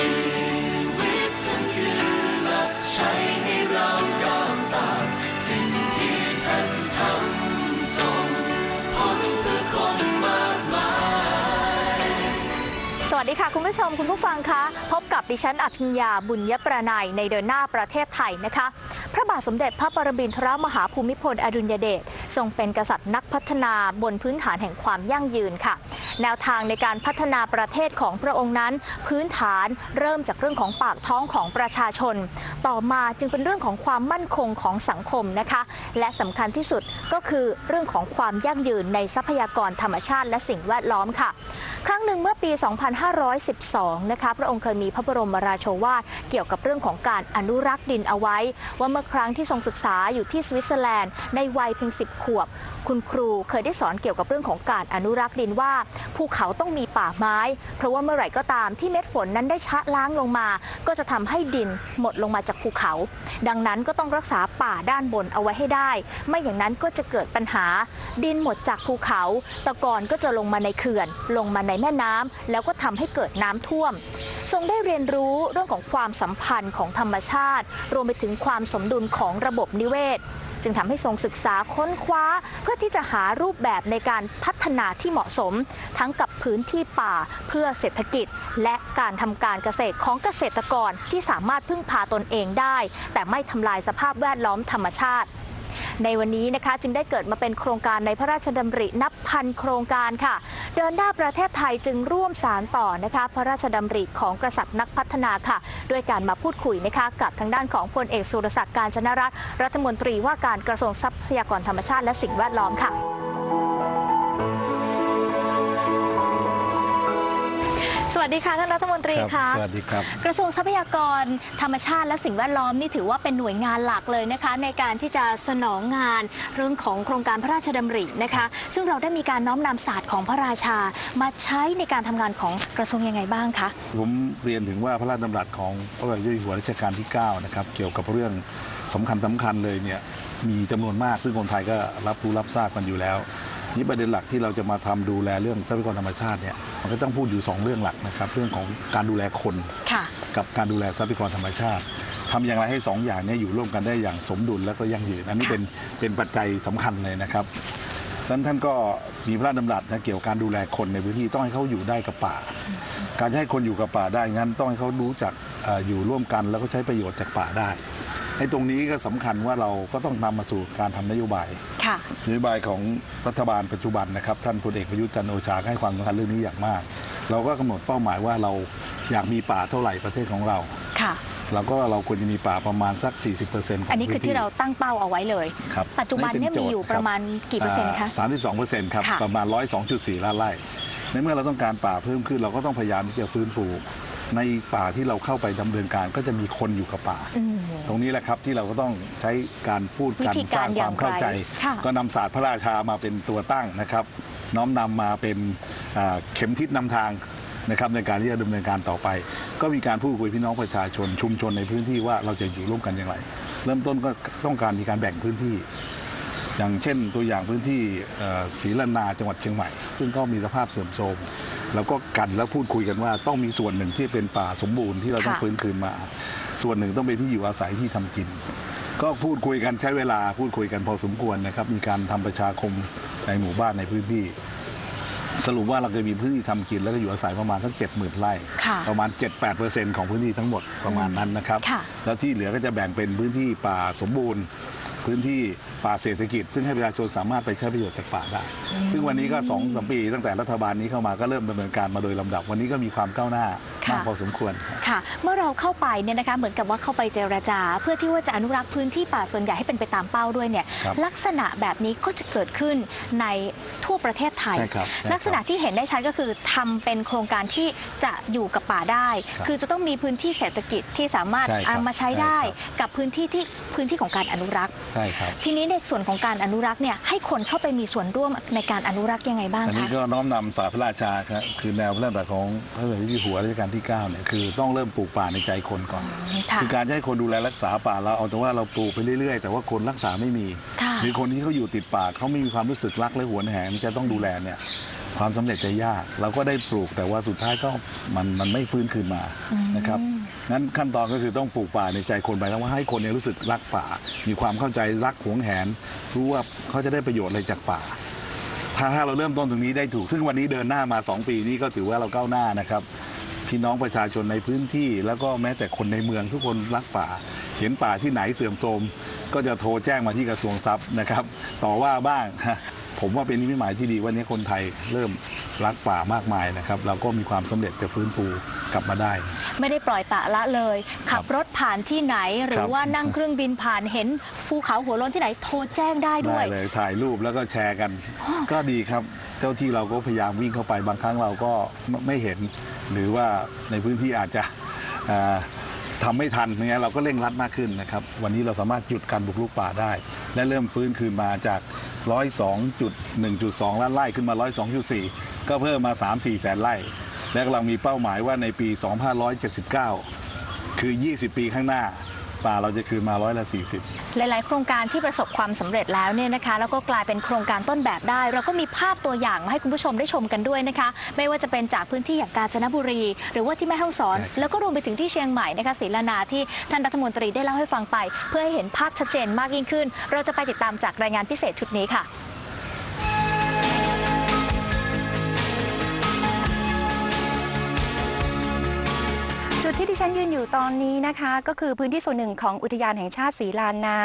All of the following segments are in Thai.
ชีวิตทั้งคืนและใช้ให้เราก้าวตามสิ่งที่ท่านทำทรงผลเพื่อคนมากมาย สวัสดีค่ะ คุณผู้ชมคุณผู้ฟังคะพบ ดิฉันอภิญญาบุญยประนัยในเดินหน้าประเทศไทยนะคะ พระบาทสมเด็จพระปรมินทรมหาภูมิพลอดุลยเดชทรงเป็นกษัตริย์นักพัฒนาบนพื้นฐานแห่งความยั่งยืนค่ะ แนวทางในการพัฒนาประเทศของพระองค์นั้น พื้นฐานเริ่มจากเรื่องของปากท้องของประชาชน ต่อมาจึงเป็นเรื่องของความมั่นคงของสังคมนะคะ และสำคัญที่สุดก็คือเรื่องของความยั่งยืนในทรัพยากรธรรมชาติและสิ่งแวดล้อมค่ะ ครั้งหนึ่งเมื่อปี 2512 นะคะ พระองค์เคยมีพระบรรมราโชวาทเกี่ยวกับเรื่องของการอนุรักษ์ดินเอาไว้ ว่าเมื่อครั้งที่ทรงศึกษาอยู่ที่สวิตเซอร์แลนด์ในวัยเพียง10ขวบ คุณครูเคยได้สอนเกี่ยวกับเรื่องของการอนุรักษ์ดินว่าภูเขาต้องมีป่าไม้ เพราะว่าเมื่อไหร่ก็ตามที่เม็ดฝนนั้นได้ชะล้างลงมา ก็จะทำให้ดินหมดลงมาจากภูเขา ดังนั้นก็ต้องรักษาป่าด้านบนเอาไว้ให้ได้ ไม่อย่างนั้นก็จะเกิดปัญหา ดินหมดจากภูเขา ตะกอนก็จะลงมาในเขื่อน ลงมาในแม่น้ำแล้วก็ทำให้เกิดน้ำท่วม ทรงได้เรียนรู้เรื่องของความสัมพันธ์ของธรรมชาติ รวมไปถึงความสมดุลของระบบนิเวศ จึงทำให้ทรงศึกษาค้นคว้า เพื่อที่จะหารูปแบบในการพัฒนาที่เหมาะสม ทั้งกับพื้นที่ป่าเพื่อเศรษฐกิจ และการทำการเกษตรของเกษตรกรที่สามารถพึ่งพาตนเองได้ แต่ไม่ทำลายสภาพแวดล้อมธรรมชาติ ในวันนี้นะคะจึงได้เกิดมาเป็นโครงการในพระราชดำรินับพันโครงการค่ะ เดินหน้าประเทศไทยจึงร่วมสารต่อนะคะ พระราชดำริของกษัตริย์นักพัฒนาค่ะ ด้วยการมาพูดคุยนะคะกับทางด้านของพลเอกสุรศักดิ์การจนรัตน์รัฐมนตรีว่าการกระทรวงทรัพยากรธรรมชาติและสิ่งแวดล้อมค่ะ สวัสดีค่ะท่านรัฐมนตรีครัค่ะบสวัสดีครับ กระทรวงทรัพยากรธรรมชาติและสิ่งแวดล้อมนี่ถือว่าเป็นหน่วยงานหลักเลยนะคะ ในการที่จะสนองงานเรื่องของโครงการพระราชดำรินะคะ ซึ่งเราได้มีการน้อมนำศาสตร์ของพระราชา มาใช้ในการทำงานของกระทรวงยังไงบ้างคะผมเรียนถึงว่าพระราชดำรัสของพระบาทสมเด็จอยู่หัวรัชกาลที่9นะครับเกี่ยวกับเรื่องสำคัญสำคัญเลยเนี่ยมีจำนวนมากซึ่งคนไทยก็รับรู้รับทราบกันอยู่แล้ว นี่ประเด็นหลักที่เราจะมาทำดูแลเรื่องทรัพยากรธรรมชาติเนี่ยมันก็ต้องพูดอยู่ 2 เรื่องหลักนะครับ เรื่องของการดูแลคนค่ะกับการดูแลทรัพยากรธรรมชาติทำอย่างไรให้สองอย่างเนี้อยู่ร่วมกันได้อย่างสมดุลและก็ยั่งยืนอันนี้เป็นเป็นปัจจัยสำคัญเลยนะครับดังนั้นท่านก็มีพระราชดำรัสนะเกี่ยวกับการดูแลคนในพื้นที่ต้องให้เขาอยู่ได้กับป่า การจะให้คนอยู่กับป่าได้งั้นต้องให้เขารู้จักเอออยู่ร่วมกันแล้วก็ใช้ประโยชน์จากป่าได้ ไอ้ตรงนี้ก็สำคัญว่าเราก็ต้องนำมาสู่การทำนโยบายค่ะนโยบายของรัฐบาลปัจจุบันนะครับท่านพลเอกประยุทธ์จันทร์โอชาให้ความสำคัญเรื่องนี้อย่างมาก เราก็กำหนดเป้าหมายว่าเราอยากมีป่าเท่าไหร่ประเทศของเราค่ะเราก็เราควรจะมีป่าประมาณสัก 40%ของอันนี้คือที่เราตั้งเป้าเอาไว้เลยครับปัจจุบันเนี่ยมีอยู่ประมาณกี่เปอร์เซ็นต์คะสามสิบสองเปอร์เซ็นต์ครับค่ะประมาณ 102.4 ล้านไร่ในเมื่อเราต้องการป่าเพิ่มขึ้นเราก็ต้องพยายามที่จะฟื้นฟู ในป่าที่เราเข้าไปดำเนินการก็จะมีคนอยู่กับป่าอืมตรงนี้แหละครับที่เราก็ต้องใช้การพูดกันวิธีสการร้างความเข้าใจอย่างไรค่ะก็นำศาสตร์พระราชามาเป็นตัวตั้งนะครับ น้อมนำมาเป็นอ่าเข็มทิศนำทางนะครับในการที่จะดำเนินการต่อไป ก็มีการพูดคุยพี่น้องประชาชนชุมชนในพื้นที่ว่าเราจะอยู่ร่วมกันอย่างไร เริ่มต้นก็ต้องการมีการแบ่งพื้นที่ อย่างเช่นตัวอย่างพื้นที่เอ่อศรีละนาจังหวัดเชียงใหม่ ซึ่งก็มีสภาพเสื่อมโทรม แล้วก็กันแล้วพูดคุยกันว่าต้องมีส่วนหนึ่งที่เป็นป่าสมบูรณ์ที่เราต้องค่ะฟื้นคืนมา ส่วนหนึ่งต้องเป็นที่อยู่อาศัยที่ทำกิน ก็พูดคุยกันใช้เวลาพูดคุยกันพอสมควรนะครับ มีการทำประชาคมในหมู่บ้านในพื้นที่ สรุปว่าเราเคยมีพื้นที่ทำกินแล้วก็อยู่อาศัยประมาณทั้งเจ็ดหมื่นไร่ค่ะประมาณ 7-8%ของพื้นที่ทั้งหมดประมาณนั้นนะครับค่ะแล้วที่เหลือก็จะแบ่งเป็นพื้นที่ป่าสมบูรณ์ พื้นที่ป่าเศรษฐกิจ ซึ่งให้ประชาชนสามารถไปใช้ประโยชน์จากป่าได้ ซึ่งวันนี้ก็สองสามปีตั้งแต่รัฐบาลนี้เข้ามาก็เริ่มดำเนินการมาโดยลำดับ วันนี้ก็มีความก้าวหน้า มากค่ะพอสมควร ค่ะ เมื่อเราเข้าไปเนี่ยนะคะเหมือนกับว่าเข้าไปเจรจา เพื่อที่ว่าจะอนุรักษ์พื้นที่ป่าส่วนใหญ่ให้เป็นไปตามเป้าด้วยเนี่ยครับลักษณะแบบนี้ก็จะเกิดขึ้นในทั่วประเทศไทย ใช่ครับใช่ครับลักษณะที่เห็นได้ชัดก็คือทำเป็นโครงการที่จะอยู่กับป่าได้ ครับคือจะต้องมีพื้นที่เศรษฐกิจที่สามารถใช่ครับเอามาใช้ได้ ใช่ครับ กับพื้นที่ที่พื้นที่ของการอนุรักษ์ ใช่ครับ ทีนี้ในส่วนของการอนุรักษ์เนี่ยให้คนเข้าไปมีส่วนร่วมในการอนุรักษ์ยังไงบ้างอันนี้คะ ก็น้อมนำสาพระราชาครับคือแนวพระราชดำรัสของพระบาทสมเด็จอยู่หัวรัชกาลที่9เนี่ยคือต้องเริ่มปลูกป่าในใจคนก่อน ค่ะ คือการจะให้คนดูแลรักษาป่าเราเอาแต่ว่าเราปลูกไปเรื่อยๆ แต่ว่าคนรักษาไม่มี ค่ะหรือคนที่เขาอยู่ติดป่าเขาไม่มีความรู้สึกรักและหวงแหนจะต้องดูแลเนี่ยความสำเร็จจะยาก เราก็ได้ปลูกแต่ว่าสุดท้ายก็มันมันไม่ฟื้นคืนมานะครับงั้นขั้นตอนก็คือต้องปลูกป่าในใจคนไปแล้วว่าให้คนเนี่ยรู้สึกรักป่า มีความเข้าใจรักหวงแหนรู้ว่าเขาจะได้ประโยชน์อะไรจากป่า ถ้าถ้าเราเริ่มต้นตรงนี้ได้ถูก ซึ่งวันนี้เดินหน้ามา 2 ปีนี้ก็ถือว่าเราก้าวหน้านะครับ พี่น้องประชาชนในพื้นที่ แล้วก็แม้แต่คนในเมืองทุกคนรักป่า เห็นป่าที่ไหนเสื่อมโทรมก็จะโทรแจ้งมาที่กระทรวงทรัพย์นะครับ ต่อว่าบ้างผมว่าเป็นนิมิตหมายที่ดีวันนี้คนไทยเริ่มรักป่ามากมายนะครับเราก็มีความสำเร็จจะฟื้นฟูกลับมาได้ ไม่ได้ปล่อยปละละเลย ขับรถผ่านที่ไหนหรืคอรับว่านั่งเครื่องบินผ่านเห็นภูเขาหัวโล้นที่ไหนโทรแจ้งได้ด้วย ได้เลยถ่ายรูปแล้วก็แชร์กัน ก็ดีครับ เจ้าที่เราก็พยายามวิ่งเข้าไปบางครั้งเราก็ไม่ไม่เห็น หรือว่าในพื้นที่อาจจะอ่าทำไม่ทันอย่างเงี้ยเราก็เร่งรัดมากขึ้นนะครับ วันนี้เราสามารถหยุดการบุกรุกป่าได้ และเริ่มฟื้นคืนมาจาก 102.1.2ล้านไร่ขึ้นมา 102.4 ก็เพิ่มมา 3-4 แสนไร่ และกำลังมีเป้าหมายว่าในปี 2579 คือ 20 ปีข้างหน้าป่าเราจะคืนมาร้อยละ 40 หลาย ๆ โครงการที่ประสบความสำเร็จแล้วเนี่ยนะคะ แล้วก็กลายเป็นโครงการต้นแบบได้ เราก็มีภาพตัวอย่างมาให้คุณผู้ชมได้ชมกันด้วยนะคะ ไม่ว่าจะเป็นจากพื้นที่อย่างกาญจนบุรี หรือว่าที่แม่ฮ่องสอนใช่แล้วก็รวมไปถึงที่เชียงใหม่นะคะศรีลานาที่ท่านรัฐมนตรีได้เล่าให้ฟังไป เพื่อให้เห็นภาพชัดเจนมากยิ่งขึ้น เราจะไปติดตามจากรายงานพิเศษชุดนี้ค่ะ ที่ฉันยืนอยู่ตอนนี้นะคะ ก็คือพื้นที่ส่วนหนึ่งของอุทยานแห่งชาติศรีลานนา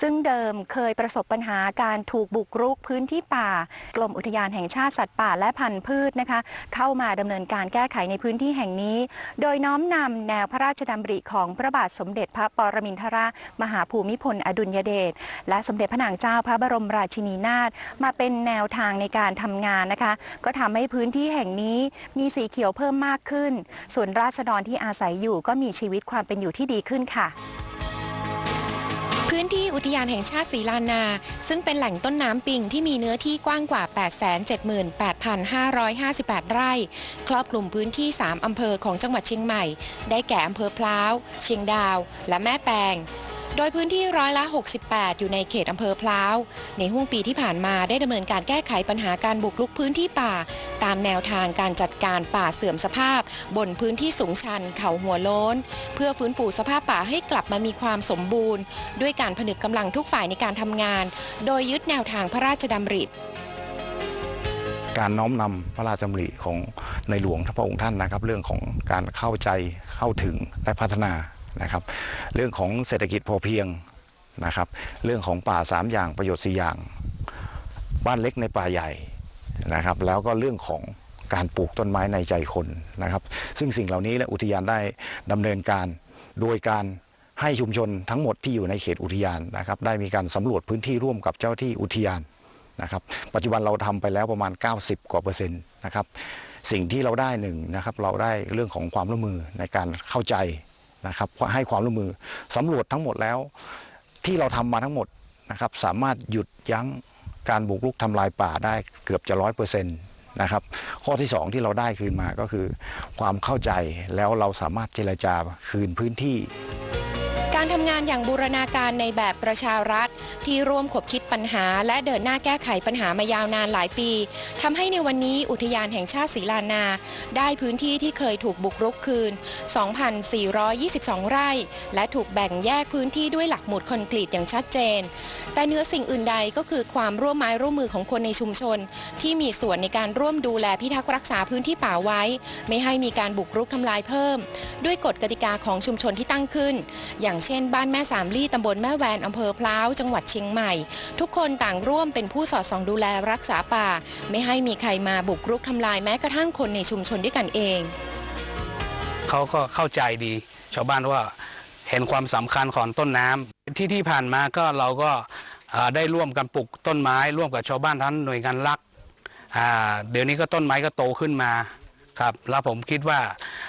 ซึ่งเดิมเคยประสบปัญหาการถูกบุกรุกพื้นที่ป่ากรมอุทยานแห่งชาติสัตว์ป่าและพันธุ์พืชนะคะ เข้ามาดำเนินการแก้ไขในพื้นที่แห่งนี้ โดยน้อมนำแนวพระราชดำริของพระบาทสมเด็จพระปรมินทรมหาภูมิพลอดุลยเดชและสมเด็จพระนางเจ้าพระบรมราชินีนาถมาเป็นแนวทางในการทำงานนะคะ ก็ทำให้พื้นที่แห่งนี้มีสีเขียวเพิ่มมากขึ้น ส่วนราษฎรที่อาศัยอยู่ก็มีชีวิตความเป็นอยู่ที่ดีขึ้นค่ะพื้นที่อุทยานแห่งชาติศรีลานา ซึ่งเป็นแหล่งต้นน้ำปิงที่มีเนื้อที่กว้างกว่า 878,558 ไร่ ครอบคลุมพื้นที่ 3 อำเภอของจังหวัดเชียงใหม่ ได้แก่อำเภอพล้าว เชียงดาว และแม่แตง โดยพื้นที่ร้อยละ 68 อยู่ในเขตอำเภอพร้าว ในห่วงปีที่ผ่านมาได้ดำเนินการแก้ไขปัญหาการบุกรุกพื้นที่ป่า ตามแนวทางการจัดการป่าเสื่อมสภาพ บนพื้นที่สูงชันเขาหัวโล้น เพื่อฟื้นฟูสภาพป่าให้กลับมามีความสมบูรณ์ ด้วยการผนึกกำลังทุกฝ่ายในการทำงาน โดยยึดแนวทางพระราชดำริการน้อมนำพระราชดำริของในหลวงพระองค์ท่านนะครับ เรื่องของการเข้าใจเข้าถึงและพัฒนา นะครับ เรื่องของเศรษฐกิจพอเพียงนะครับ เรื่องของป่าสามอย่างประโยชน์สี่อย่าง บ้านเล็กในป่าใหญ่นะครับ แล้วก็เรื่องของการปลูกต้นไม้ในใจคนนะครับ ซึ่งสิ่งเหล่านี้และอุทยานได้ดำเนินการโดยการให้ชุมชนทั้งหมดที่อยู่ในเขตอุทยานนะครับ ได้มีการสำรวจพื้นที่ร่วมกับเจ้าที่อุทยานนะครับ ปัจจุบันเราทำไปแล้วประมาณ 90 กว่าเปอร์เซ็นต์นะครับ สิ่งที่เราได้หนึ่งนะครับ เราได้เรื่องของความร่วมมือในการเข้าใจ นะครับให้ความร่วมมือสำรวจทั้งหมดแล้ว ที่เราทำมาทั้งหมดนะครับสามารถหยุดยั้งการบุกรุกทำลายป่าได้เกือบจะร้อยเปอร์เซ็นต์นะครับข้อที่สองที่เราได้คืนมาก็คือ ความเข้าใจแล้วเราสามารถเจรจาคืนพื้นที่ ทำงานอย่างบูรณาการในแบบประชารัฐ ที่ร่วมขบคิดปัญหา และเดินหน้าแก้ไขปัญหามายาวนานหลายปีทำให้ในวันนี้อุทยานแห่งชาติศรีลานา ได้พื้นที่ที่เคยถูกบุกรุกคืน 2,422 ไร่ และถูกแบ่งแยกพื้นที่ด้วยหลักหมุดคอนกรีตอย่างชัดเจน แต่เนื้อสิ่งอื่นใดก็คือความร่วมไม้ร่วมมือของคนในชุมชน ที่มีส่วนในการร่วมดูแลพิทักษ์รักษาพื้นที่ป่าไว้ ไม่ให้มีการบุกรุกทำลายเพิ่ม ด้วยกฎกติกาของชุมชนที่ตั้งขึ้น อย่างเช่นบ้านแม่สามลี่ตำบลแม่แวนอำเภอพร้าวจังหวัดเชียงใหม่ ทุกคนต่างร่วมเป็นผู้สอดส่องดูแลรักษาป่า ไม่ให้มีใครมาบุกรุกทำลายแม้กระทั่งคนในชุมชนด้วยกันเอง เขาก็เข้าใจดี ชาวบ้านว่าเห็นความสำคัญของต้นน้ำที่ที่ผ่านมาก็เราก็ได้ร่วมกันปลูกต้นไม้ ร่วมกับชาวบ้านทั้งหน่วยงานรักเดี๋ยวนี้ก็ต้นไม้ก็โตขึ้นมาครับแล้วผมคิดว่า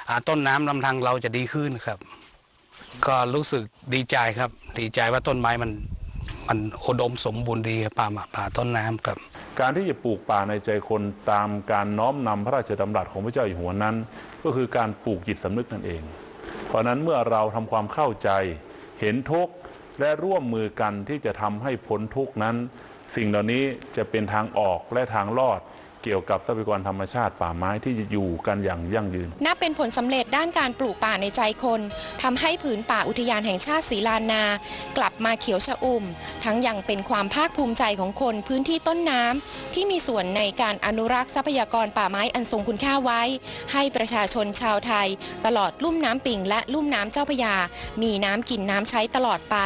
อ่าต้นน้ำลำทางเราจะดีขึ้นครับ ก็รู้สึกดีใจครับ ดีใจว่าต้นไม้มันมันอุดมสมบูรณ์ดีป่าหมาป่าต้นน้ำครับ การที่จะปลูกป่าในใจคนตามการน้อมนำพระราชดำรัสของพระเจ้าอยู่หัวนั้น ก็คือการปลูกจิตสำนึกนั่นเอง เพราะฉะนั้นเมื่อเราทำความเข้าใจ เห็นทุกข์และร่วมมือกันที่จะทำให้พ้นทุกข์นั้น สิ่งเหล่านี้จะเป็นทางออกและทางรอด เกี่ยวกับทรัพยากรธรรมชาติป่าไม้ที่อยู่กันอย่างยั่งยืน นับเป็นผลสำเร็จด้านการปลูกป่าในใจคนทำให้ผืนป่าอุทยานแห่งชาติศรีลานา กลับมาเขียวชอุ่ม ทั้งยังเป็นความภาคภูมิใจของคนพื้นที่ต้นน้ำที่มีส่วนในการอนุรักษ์ทรัพยากรป่าไม้อันทรงคุณค่าไว้ ให้ประชาชนชาวไทย ตลอดลุ่มน้ำปิ่งและลุ่มน้ำเจ้าพระยา มีน้ำกินน้ำใช้ตลอดไป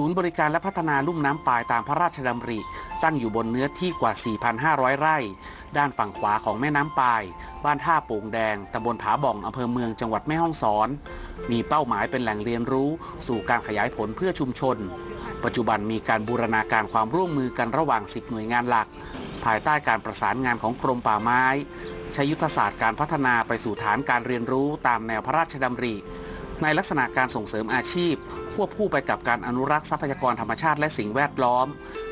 ศูนย์บริการและพัฒนาลุ่มน้ำปายตามพระราชดำริ ตั้งอยู่บนเนื้อที่กว่า 4,500 ไร่ ด้านฝั่งขวาของแม่น้ำปาย บ้านท่าโป่งแดงตำบลผาบ่องอำเภอเมืองจังหวัดแม่ฮ่องสอน มีเป้าหมายเป็นแหล่งเรียนรู้ สู่การขยายผลเพื่อชุมชน ปัจจุบันมีการบูรณาการความร่วมมือกันระหว่าง 10 หน่วยงานหลัก ภายใต้การประสานงานของกรมป่าไม้ ใช้ยุทธศาสตร์การพัฒนาไปสู่ฐานการเรียนรู้ตามแนวพระราชดำริในลักษณะการส่งเสริมอาชีพ ควบคู่ไปกับการอนุรักษ์ทรัพยากรธรรมชาติและสิ่งแวดล้อม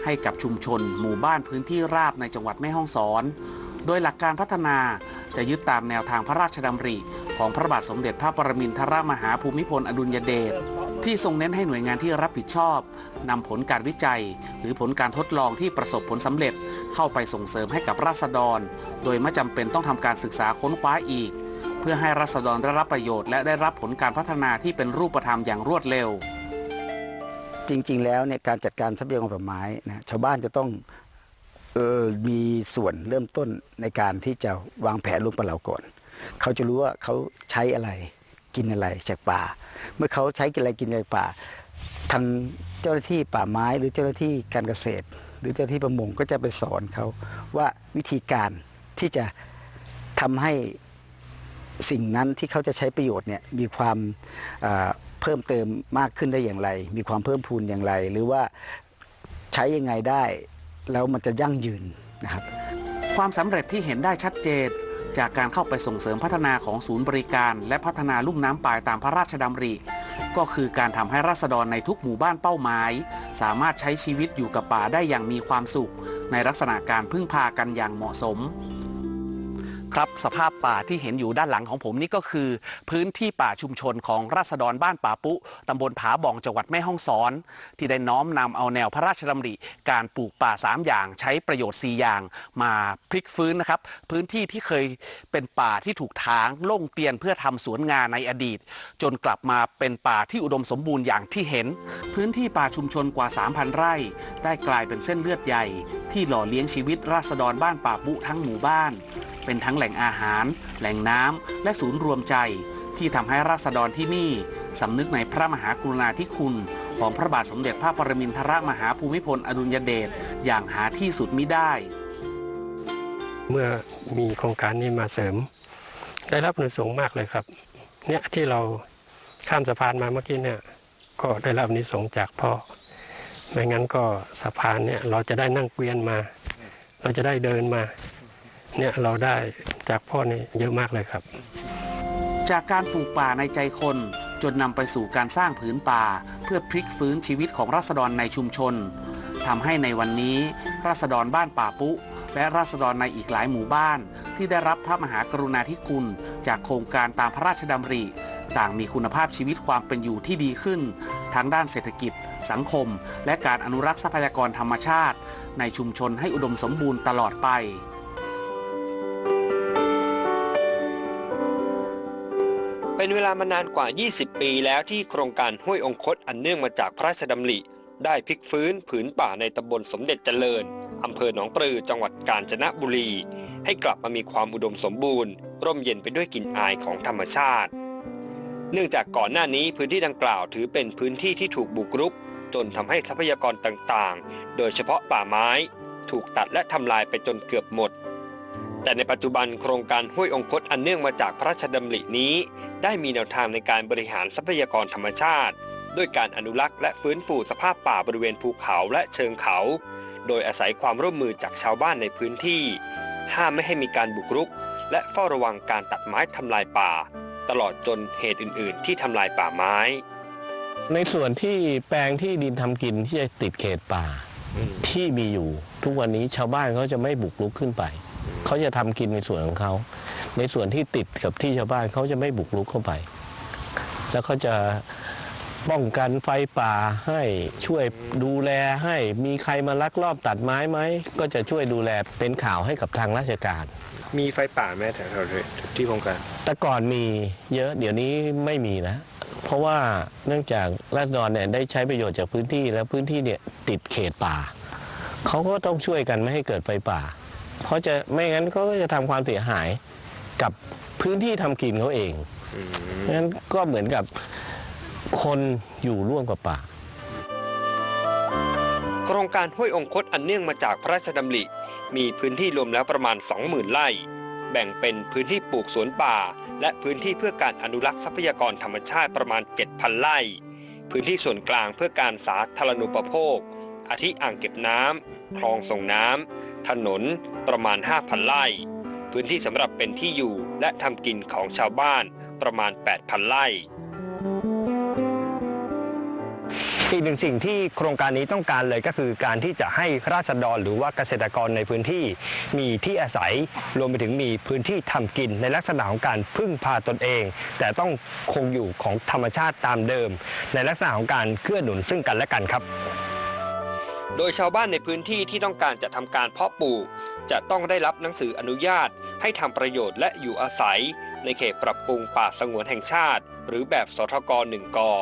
ให้กับชุมชน หมู่บ้านพื้นที่ราบในจังหวัดแม่ฮ่องสอน โดยหลักการพัฒนาจะยึดตามแนวทางพระราชดำริ ของพระบาทสมเด็จพระปรมินทรมหาภูมิพลอดุลยเดชที่ทรงเน้นให้หน่วยงานที่รับผิดชอบนำผลการวิจัย หรือผลการทดลองที่ประสบผลสำเร็จเข้าไปส่งเสริมให้กับราษฎร โดยไม่จำเป็นต้องทำการศึกษาค้นคว้าอีก เพื่อให้ราษฎรได้รับประโยชน์และได้รับผลการพัฒนาที่เป็นรูปธรรมอย่างรวดเร็ว จริง ๆ แล้วเนี่ยการจัดการทรัพยากรป่าไม้นะชาวบ้านจะต้องเออมีส่วนเริ่มต้นในการที่จะวางแผนลงปลาเราก่อน เขาจะรู้ว่าเขาใช้อะไรกินอะไรจากป่า เมื่อเขาใช้กินอะไรกินอะไรป่า ทางเจ้าหน้าที่ป่าไม้หรือเจ้าหน้าที่การเกษตร หรือเจ้าหน้าที่ประมงก็จะไปสอนเขาว่าวิธีการที่จะทำให้สิ่งนั้นที่เขาจะใช้ประโยชน์เนี่ยมีความอ เพิ่มเติมมากขึ้นได้อย่างไร มีความเพิ่มพูนอย่างไร หรือว่าใช้ยังไงได้ แล้วมันจะยั่งยืนนะครับ ความสำเร็จที่เห็นได้ชัดเจน จากการเข้าไปส่งเสริมพัฒนาของศูนย์บริการ และพัฒนาลุ่มน้ำปายตามพระราชดำริ ก็คือการทำให้ราษฎรในทุกหมู่บ้านเป้าหมาย สามารถใช้ชีวิตอยู่กับป่าได้อย่างมีความสุข ในลักษณะการพึ่งพากันอย่างเหมาะสม ครับสภาพป่าที่เห็นอยู่ด้านหลังของผมนี่ก็คือ พื้นที่ป่าชุมชนของราษฎรบ้านป่าปุตำบลผาบ่องจังหวัดแม่ฮ่องสอน ที่ได้น้อมนำเอาแนวพระราชดำริ การปลูกป่า 3 อย่างใช้ประโยชน์ 4 อย่างมาพลิกฟื้นนะครับ พื้นที่ที่เคยเป็นป่าที่ถูกทางโล่งเตียนเพื่อทำสวนงานในอดีต จนกลับมาเป็นป่าที่อุดมสมบูรณ์อย่างที่เห็น พื้นที่ป่าชุมชนกว่า 3,000 ไร่ ได้กลายเป็นเส้นเลือดใหญ่ ที่หล่อเลี้ยงชีวิตราษฎรบ้านป่าปุทั้งหมู่บ้าน เป็นทั้งแหล่งอาหาร แหล่งน้ำ และศูนย์รวมใจ ที่ทำให้ราษฎรที่นี่สำนึกในพระมหากรุณาธิคุณ ของพระบาทสมเด็จพระปรมินทรมหาภูมิพลอดุลยเดชอย่างหาที่สุดมิได้ เมื่อมีโครงการนี้มาเสริม ได้รับอนุสงส์มากเลยครับ เนี่ยที่เราข้ามสะพานมาเมื่อกี้เนี่ยก็ได้รับอนุสงส์จากพ่อไม่งั้นก็สะพานเนี่ยเราจะได้นั่งเกวียนมา เราจะได้เดินมา เนี่ยเราได้จากพ่อนี่เยอะมากเลยครับ จากการปลูกป่าในใจคน จนนำไปสู่การสร้างผืนป่า เพื่อพลิกฟื้นชีวิตของราษฎรในชุมชนทำให้ในวันนี้ราษฎรบ้านป่าปุ และราษฎรในอีกหลายหมู่บ้าน ที่ได้รับพระมหากรุณาธิคุณ จากโครงการตามพระราชดำริ ต่างมีคุณภาพชีวิตความเป็นอยู่ที่ดีขึ้น ทั้งด้านเศรษฐกิจ สังคม และการอนุรักษ์ทรัพยากรธรรมชาติ ในชุมชนให้อุดมสมบูรณ์ตลอดไป เป็นเวลามานานกว่า 20 ปีแล้วที่โครงการห้วยองคตอันเนื่องมาจากพระราชดำริ ได้พลิกฟื้นผืนป่าในตำบลสมเด็จเจริญอำเภอหนองปลือจังหวัดกาญจนบุรี ให้กลับมามีความอุดมสมบูรณ์ ร่มเย็นไปด้วยกลิ่นอายของธรรมชาติ เนื่องจากก่อนหน้านี้พื้นที่ดังกล่าวถือเป็นพื้นที่ที่ถูกบุกรุก จนทำให้ทรัพยากรต่างๆ โดยเฉพาะป่าไม้ ถูกตัดและทำลายไปจนเกือบหมด แต่ในปัจจุบันโครงการห้วยองคตอันเนื่องมาจากพระราชดำรินี้ ได้มีแนวทางในการบริหารทรัพยากรธรรมชาติ ด้วยการอนุรักษ์และฟื้นฟูสภาพป่าบริเวณภูเขาและเชิงเขา โดยอาศัยความร่วมมือจากชาวบ้านในพื้นที่ ห้ามไม่ให้มีการบุกรุก และเฝ้าระวังการตัดไม้ทำลายป่า ตลอดจนเหตุอื่น ๆ ที่ทำลายป่าไม้ ในส่วนที่แปลงที่ดินทำกินที่จะติดเขตป่า ที่มีอยู่ ทุกวันนี้ชาวบ้านเขาจะไม่บุกรุกขึ้นไป เขาจะทำกินในส่วนของเขา ในส่วนที่ติดกับที่ชาวบ้านเขาจะไม่บุกรุกเข้าไป แล้วก็จะป้องกันไฟป่าให้ช่วยดูแลให้มีใครมาลักลอบตัดไม้ไหมก็จะช่วยดูแลเป็นข่าวให้กับทางราชการ มีไฟป่าไหมแถวๆที่โครงการแต่ก่อนมีเยอะเดี๋ยวนี้ไม่มีแล้ว เพราะว่าเนื่องจากราษฎรเนี่ยได้ใช้ประโยชน์จากพื้นที่แล้วพื้นที่เนี่ยติดเขตป่าเขาก็ต้องช่วยกันไม่ให้เกิดไฟป่า เพราะจะไม่งั้นเขาก็จะทำความเสียหายกับพื้นที่ทำกินเขาเองงั้นก็เหมือนกับคนอยู่ร่วมกับป่า โครงการห้วยองคตอันเนื่องมาจากพระราชดำริ มีพื้นที่รวมแล้วประมาณ 20,000ไร่ แบ่งเป็นพื้นที่ปลูกสวนป่า และพื้นที่เพื่อการอนุรักษ์ทรัพยากรธรรมชาติประมาณ 7,000 ไร่ พื้นที่ส่วนกลางเพื่อการสาธารณูปโภค อาทิอ่างเก็บน้ำ คลองส่งน้ำ ถนนประมาณ 5,000 ไร่ พื้นที่สำหรับเป็นที่อยู่และทำกินของชาวบ้านประมาณ 8,000 ไร่ อีกหนึ่งสิ่งที่โครงการนี้ต้องการเลยก็คือการที่จะให้ราษฎรหรือว่าเกษตรกรในพื้นที่ มีที่อาศัยรวมไปถึงมีพื้นที่ทำกินในลักษณะของการพึ่งพาตนเอง แต่ต้องคงอยู่ของธรรมชาติตามเดิม ในลักษณะของการเกื้อหนุนซึ่งกันและกันครับ โดยชาวบ้านในพื้นที่ที่ต้องการจะทำการเพาะปลูก จะต้องได้รับหนังสืออนุญาต ให้ทำประโยชน์และอยู่อาศัย ในเขตปรับปรุงป่าสงวนแห่งชาติ หรือแบบสทกหนึ่งกอ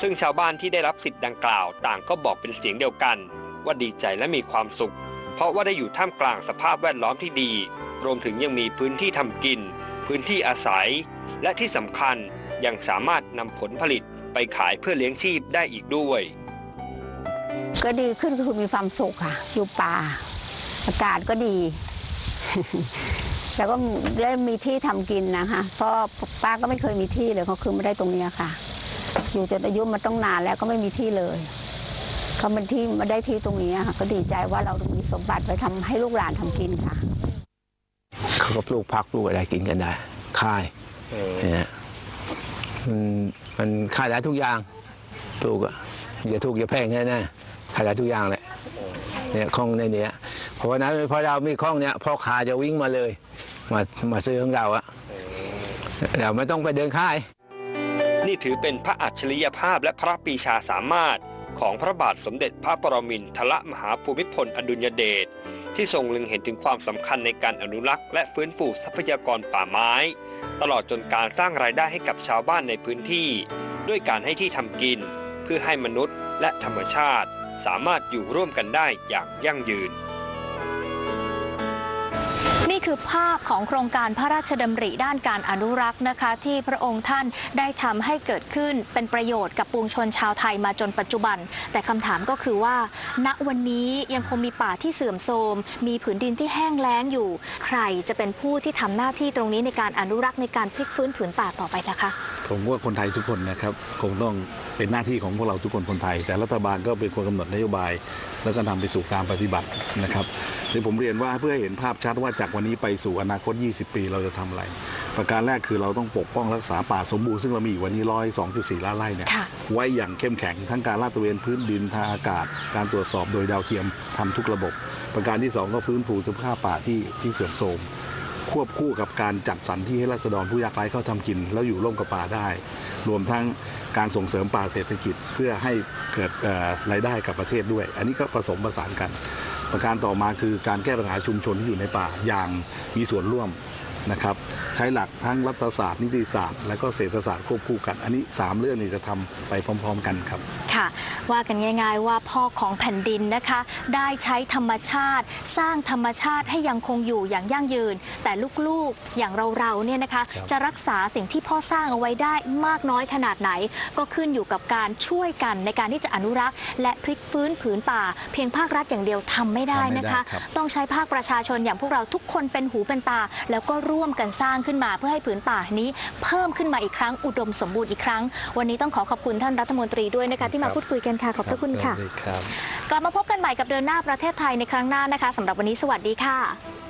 ซึ่งชาวบ้านที่ได้รับสิทธิ์ดังกล่าว ต่างก็บอกเป็นเสียงเดียวกัน ว่าดีใจและมีความสุข เพราะว่าได้อยู่ท่ามกลางสภาพแวดล้อมที่ดี รวมถึงยังมีพื้นที่ทำกิน พื้นที่อาศัย และที่สำคัญยังสามารถนำผลผลิตไปขายเพื่อเลี้ยงชีพได้อีกด้วย ก็ดีขึ้นก็คือมีความสุขค่ะ อยู่ป่า อากาศก็ดี แล้วก็ได้มีที่ทำกินนะคะ เพราะป้าก็ไม่เคยมีที่เลยเขาคือไม่ได้ตรงนี้ค่ะ อยู่จนอายุมันต้องนานแล้วก็ไม่มีที่เลยเขาเป็นที่มาได้ที่ตรงนี้ค่ะก็ดีใจว่าเรามีสมบัติไปทำให้ลูกหลานทำกินค่ะเขาก็ปลูกผักปลูกอะไรกินกันได้ค่ายเนี่ยมันมันขายได้ทุกอย่างปลูกอะอย่าถูกอย่าแพงแค่นั้นขายได้ทุกอย่างแหละเนี่ยคลองในเนี้ยเพราะว่านั้นพอเรามีคลองเนี้ยพ่อค้าจะวิ่งมาเลย มามาซื้อของเราอะเราไม่ต้องไปเดินค่าย นี่ถือเป็นพระอัจฉริยภาพและพระปีชาสามารถ ของพระบาทสมเด็จพระปรมินทรมหาภูมิพลอดุลยเดชที่ทรงล็งเห็นถึงความสำคัญในการอนุรักษ์และฟื้นฟูทรัพยากรป่าไม้ ตลอดจนการสร้างรายได้ให้กับชาวบ้านในพื้นที่ ด้วยการให้ที่ทำกิน เพื่อให้มนุษย์และธรรมชาติ สามารถอยู่ร่วมกันได้อย่างยั่งยืน นี่คือภาพของโครงการพระราชดำริด้านการอนุรักษ์นะคะ ที่พระองค์ท่านได้ทำให้เกิดขึ้นเป็นประโยชน์กับปวงชนชาวไทยมาจนปัจจุบัน แต่คำถามก็คือว่า ณวันนี้ยังคงมีป่าที่เสื่อมโทรม มีผืนดินที่แห้งแล้งอยู่ ใครจะเป็นผู้ที่ทำหน้าที่ตรงนี้ในการอนุรักษ์ในการพลิกฟื้นผืนป่าต่อไปนะคะ ผมว่าคนไทยทุกคนนะครับ คงต้องเป็นหน้าที่ของพวกเราทุกคนคนไทย แต่รัฐบาลก็เป็นคนกำหนดนโยบาย แล้วก็นำไปสู่การปฏิบัตินะครับที่ผมเรียนว่าเพื่อให้เห็นภาพชัดว่าจากวันนี้ไปสู่อนาคต 20 ปีเราจะทำอะไร ประการแรกคือเราต้องปกป้องรักษาป่าสมบูรณ์ซึ่งเรามีอยู่วันนี้ร้อยสองจุดสี่ล้านไร่เนี่ยค่ะไว้อย่างเข้มแข็งทั้งการลาดตระเวนพื้นดินทางอากาศ การตรวจสอบโดยดาวเทียมทำทุกระบบ ประการที่สองก็ฟื้นฟูสภาพป่าที่ที่เสื่อมโทรม ควบคู่กับการจัดสรรที่ให้ราษฎรผู้ยากไร้เข้าทำกิน แล้วอยู่ร่วมกับป่าได้ รวมทั้งการส่งเสริมป่าเศรษฐกิจเพื่อให้เกิดรายได้กับประเทศด้วย อันนี้ก็ผสมผสานกัน ประการต่อมาคือการแก้ปัญหาชุมชนที่อยู่ในป่าอย่างมีส่วนร่วมนะครับ ใช้หลักทั้งรัฐศาสตร์นิติศาสตร์ และก็เศรษฐศาสตร์ควบคู่กัน อันนี้สามเรื่องนี้จะทำไปพร้อม ๆ กันครับ ค่ะ ว่ากันง่าย ๆ ว่าพ่อของแผ่นดินนะคะ ได้ใช้ธรรมชาติ สร้างธรรมชาติให้ยังคงอยู่อย่างยั่งยืน แต่ลูกๆอย่างเราๆเนี่ยนะคะ จะรักษาสิ่งที่พ่อสร้างเอาไว้ได้มากน้อยขนาดไหน ก็ขึ้นอยู่กับการช่วยกันในการที่จะอนุรักษ์ และพลิกฟื้นผืนป่า เพียงภาครัฐอย่างเดียวทำไม่ได้นะคะทำไม่ได้ครับต้องใช้ภาคประชาชนอย่างพวกเราทุกคนเป็นหูเป็นตา แล้วก็ร่วมกันสร้างขึ้นมา เพื่อให้ผืนป่านี้เพิ่มขึ้นมาอีกครั้งอุดมสมบูรณ์อีกครั้ง วันนี้ต้องขอขอบคุณท่านรัฐมนตรีด้วยนะคะที่มาพูดคุยกันค่ะขอบพระคุณค่ะสวัสดีครับกลับมาพบกันใหม่กับเดินหน้าประเทศไทยในครั้งหน้านะคะสำหรับวันนี้สวัสดีค่ะ